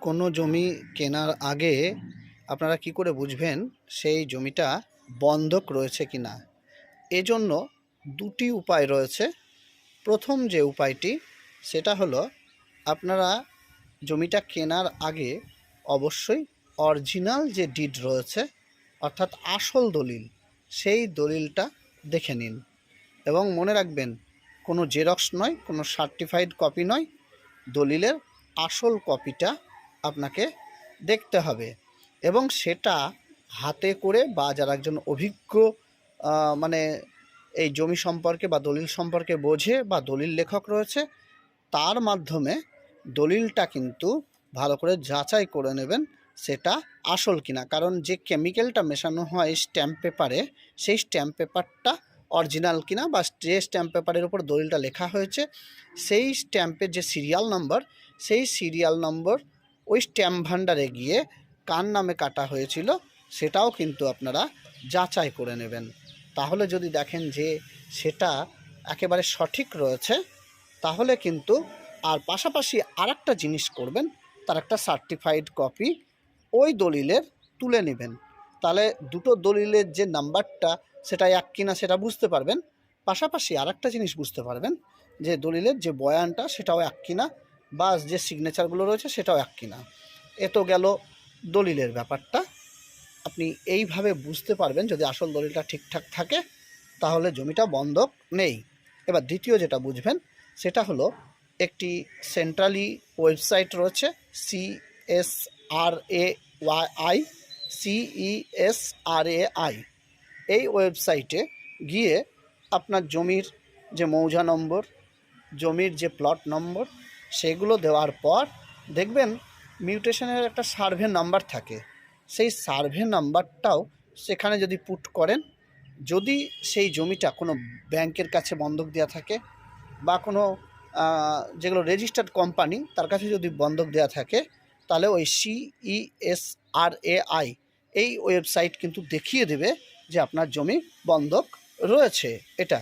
কোনো জমি কেনার আগে আপনারা কি করে বুঝবেন সেই জমিটা বন্ধক রয়েছে কি না? এজন্য দুটি উপায় রয়েছে। প্রথম যে উপায়টি, সেটা হলো আপনারা জমিটা কেনার আগে অবশ্যই অরিজিনাল যে ডিড রয়েছে, অর্থাৎ আসল দলিল, সেই দলিলটা দেখে নিন। এবং মনে রাখবেন, কোনো জেরক্স নয়, কোনো সার্টিফাইড কপি নয়, দলিলের আসল কপিটা আপনাকে দেখতে হবে। এবং সেটা হাতে করে বা যারা একজন অভিজ্ঞ মানে এই জমি সম্পর্কে বা দলিল সম্পর্কে বোঝে বা দলিল লেখক রয়েছে, তার মাধ্যমে দলিলটা কিন্তু ভালো করে যাচাই করে নেবেন সেটা আসল কিনা। কারণ যে কেমিক্যালটা মেশানো হয় স্ট্যাম্প পেপারে, সেই স্ট্যাম্প পেপারটা অরিজিনাল কিনা বা যে স্ট্যাম্প পেপারের উপর দলিলটা লেখা হয়েছে, সেই স্ট্যাম্পের যে সিরিয়াল নম্বর, সেই সিরিয়াল নম্বর ওই স্ট্যাম্প ভান্ডারে গিয়ে কার নামে কাটা হয়েছিল সেটাও কিন্তু আপনারা যাচাই করে নেবেন। তাহলে যদি দেখেন যে সেটা একেবারে সঠিক রয়েছে, তাহলে কিন্তু আর পাশাপাশি আর একটা জিনিস করবেন, তার একটা সার্টিফাইড কপি ওই দলিলের তুলে নেবেন। তাহলে দুটো দলিলের যে নাম্বারটা সেটা এক কিনা সেটা বুঝতে পারবেন, পাশাপাশি আর একটা জিনিস বুঝতে পারবেন যে দলিলের যে বয়ানটা সেটাও এক কিনা বা যে সিগনেচারগুলো রয়েছে সেটাও এক কিনা। এ তো গেল দলিলের ব্যাপারটা। আপনি এইভাবে বুঝতে পারবেন যদি আসল দলিলটা ঠিকঠাক থাকে, তাহলে জমিটা বন্ধক নেই। এবার দ্বিতীয় যেটা বুঝবেন, সেটা হলো একটি সেন্ট্রালি ওয়েবসাইট রয়েছে C S R A Y I C S R A I এই ওয়েবসাইটে গিয়ে আপনার জমির যে মৌজা নম্বর, জমির যে প্লট নম্বর সেগুলো দেওয়ার পর দেখবেন মিউটেশনের একটা সার্ভে নাম্বার থাকে। সেই সার্ভে নাম্বারটাও সেখানে যদি পুট করেন, যদি সেই জমিটা কোনো ব্যাংকের কাছে বন্ধক দেওয়া থাকে বা কোনো যেগুলো রেজিস্টার্ড কোম্পানি তার কাছে যদি বন্ধক দেওয়া থাকে, তাহলে ওই সিইএসআর এ আই এই ওয়েবসাইট কিন্তু দেখিয়ে দেবে যে আপনার জমি বন্ধক রয়েছে এটা।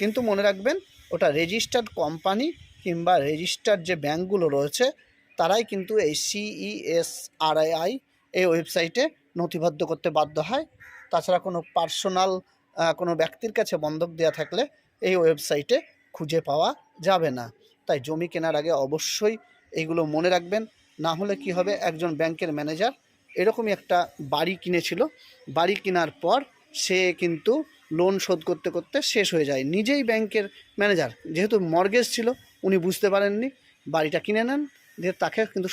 কিন্তু মনে রাখবেন, ওটা রেজিস্টার্ড কোম্পানি কিংবা রেজিস্টার্ড যে ব্যাংকগুলো রয়েছে, তারাই কিন্তু এই সিইএসআরআই এই ওয়েবসাইটে নথিবদ্ধ করতে বাধ্য হয়। তাছাড়া কোনো পার্সোনাল কোনো ব্যক্তির কাছে বন্ধক দেওয়া থাকলে এই ওয়েবসাইটে খুঁজে পাওয়া যাবে না। তাই জমি কেনার আগে অবশ্যই এইগুলো মনে রাখবেন। না হলে কি হবে, একজন ব্যাংকের ম্যানেজার এরকমই একটা বাড়ি কিনেছিল। বাড়ি কেনার পর সে কিন্তু লোন শোধ করতে করতে শেষ হয়ে যায়। নিজেই ব্যাংকের ম্যানেজার যেহেতু মর্গেজ ছিল উনি বুঝতে পারেননি বাড়িটা কিনে নেন দিয়ে তাকে কিন্তু